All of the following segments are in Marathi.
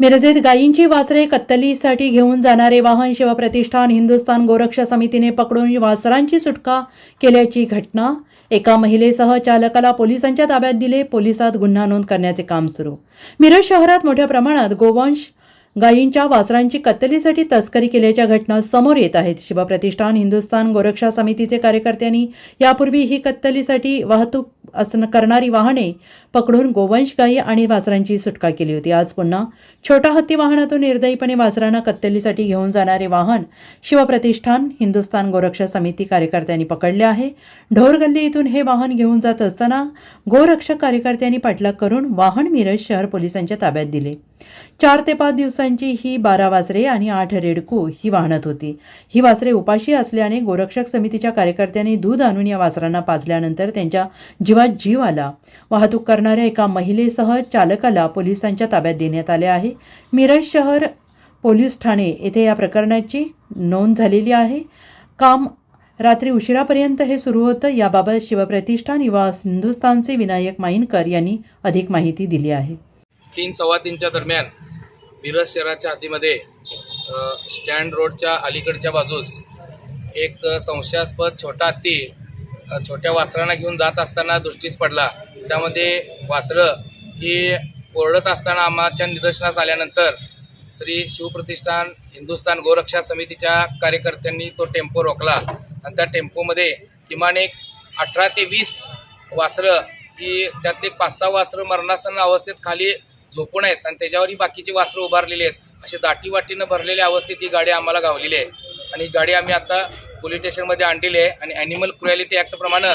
मिरजेत गायींची वासरे कत्तलीसाठी घेऊन जाणारे वाहन शिवप्रतिष्ठान हिंदुस्थान गोरक्षा समितीने पकडून वासरांची सुटका केल्याची घटना एका महिलेसह चालकाला पोलिसांच्या ताब्यात दिले पोलिसात गुन्हा नोंद करण्याचे काम सुरू. मिरज शहरात मोठ्या प्रमाणात गोवंश गायींच्या वासरांची कत्तलीसाठी तस्करी केल्याच्या घटना समोर येत आहेत. शिवप्रतिष्ठान हिंदुस्थान गोरक्षा समितीचे कार्यकर्त्यांनी यापूर्वी ही कत्तलीसाठी वाहतूक असं करणारी वाहने पकडून गोवंश गायी आणि वासरांची सुटका केली होती. आज पुन्हा छोटा हत्ती वाहनातून निर्दयीपणे वासरांना कत्तलीसाठी घेऊन जाणारे वाहन शिवप्रतिष्ठान हिंदुस्थान गोरक्षा समिती कार्यकर्त्यांनी पकडले आहे. ढोरगल्ली इथून हे वाहन घेऊन जात असताना गोरक्षक कार्यकर्त्यांनी पाठलाग करून वाहन मिरज शहर पोलिसांच्या ताब्यात दिले. चार ते पाच दिवसांची ही बारा वासरे आणि आठ रेडकू ही वाहनत होती. ही वासरे उपाशी असल्याने गोरक्षक समितीच्या कार्यकर्त्यांनी दूध आणून या वासरांना पाजल्यानंतर त्यांच्या जीवात जीव आला. वाहतूक करणाऱ्या एका महिलेसह चालकाला पोलिसांच्या ताब्यात देण्यात आले आहे. मिरज शहर पोलीस ठाणे येथे या प्रकरणाची नोंद झालेली आहे. काम रात्री उशिरापर्यंत हे सुरू होतं. याबाबत शिवप्रतिष्ठान युवा हिंदुस्थानचे विनायक माईनकर यांनी अधिक माहिती दिली आहे. तीन सव्वा तीनच्या दरम्यान मिरज शहराच्या हद्दीमध्ये स्टँड रोडच्या अलीकडच्या बाजूस एक संशयास्पद छोटा हत्ती छोट्या वासरांना घेऊन जात असताना दृष्टीस पडला. त्यामध्ये वासरं ही ओरडत असताना आम्हाच्या निदर्शनास आल्यानंतर श्री शिवप्रतिष्ठान हिंदुस्थान गोरक्षा समितीच्या कार्यकर्त्यांनी तो टेम्पो रोखला. आणि त्या टेम्पोमध्ये किमान एक अठरा ते वीस वासरं ही त्यातले पाच सहा वासरं मरणासन्न अवस्थेत खाली झोपून आहेत आणि त्याच्यावर ही बाकीची वासरं उभारलेली आहेत. अशी दाटी वाटीनं भरलेल्या अवस्थेत ही गाडी आम्हाला गावलेली आहे. आणि ही गाडी आम्ही आता पोलीस स्टेशनमध्ये आणलेली आहे आणि ॲनिमल क्रुॲलिटी ॲक्टप्रमाणे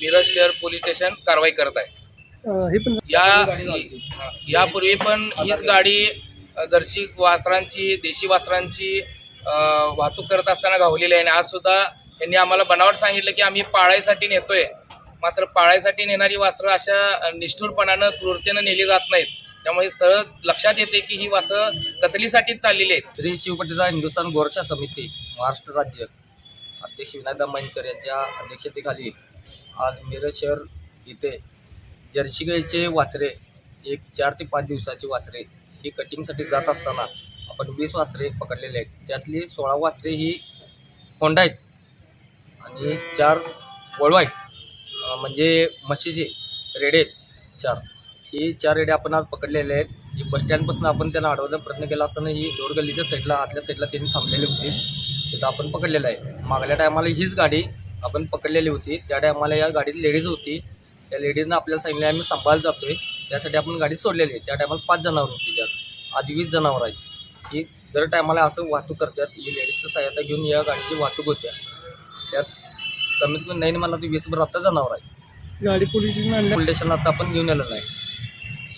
मिरज शहर पोलीस स्टेशन कारवाई करत आहे. हे या यापूर्वी पण हीच गाडी जर्सी वासरांची देशी वासरांची वाहतूक करत असताना गावलेली आहे. आणि आज सुद्धा यांनी आम्हाला बनावट सांगितलं की आम्ही पाळायसाठी नेतोय. मात्र पाळायसाठी नेणारी वासरं अशा निष्ठुरपणानं क्रूरतेनं नेली जात नाहीत. त्यामुळे सरळ लक्षात येते की ही वासरं कतलीसाठीच चाललेली आहेत. श्री शिवपटीचा हिंदुस्थान गोरक्षा समिती महाराष्ट्र राज्य अध्यक्ष विनायक मैनकर यांच्या अध्यक्षतेखाली आज मिरज शहर इथे जर्सी गाईचे वासरे एक चार ते पाच दिवसाचे वासरे ही कटिंगसाठी जात असताना आपण वीस वासरे पकडलेले आहेत. त्यातली सोळा वासरे ही कोंडा आहेत आणि चार वळवा आहेत. म्हणजे म्हशीचे रेडे आहेत चार. ही चार रेडे आपण आज पकडलेले आहेत. ही बसस्टँडपासून आपण त्यांना अडवण्याचा प्रयत्न केला असताना ही दोरगल्लीच्या साईडला आतल्या साईडला त्यांनी थांबलेली होती. तिथं आपण पकडलेलं आहे. मागल्या टायमाला हीच गाडी आपण पकडलेली होती. त्या टायमाला या गाडीत लेडीज होती. त्या लेडीजनं आपल्याला सांगितलं आम्ही सांभाळत जातोय. त्यासाठी आपण गाडी सोडलेली आहे. त्या टायमाला पाच जनावर होती त्यात. आधी वीस जनावर आहेत. ही दर टायमाला असं वाहतूक करतात. ही लेडीजचं सहायता घेऊन या गाडीची वाहतूक होत्या त्यात कमीत कमी नाही म्हणा ती वीसभर आता जनावर आहे गाडी पोलीस पोलीस स्टेशनला आता आपण घेऊन आलेलो आहे.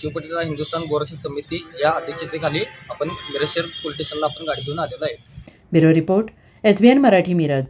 शिवपटीचा हिंदुस्थान गोरक्षा समिती या अध्यक्षतेखाली आपण मिरज शहर पोलीस स्टेशनला आपण गाडी घेऊन आलेलो आहे. Bureau report S B N Marathi Miraj.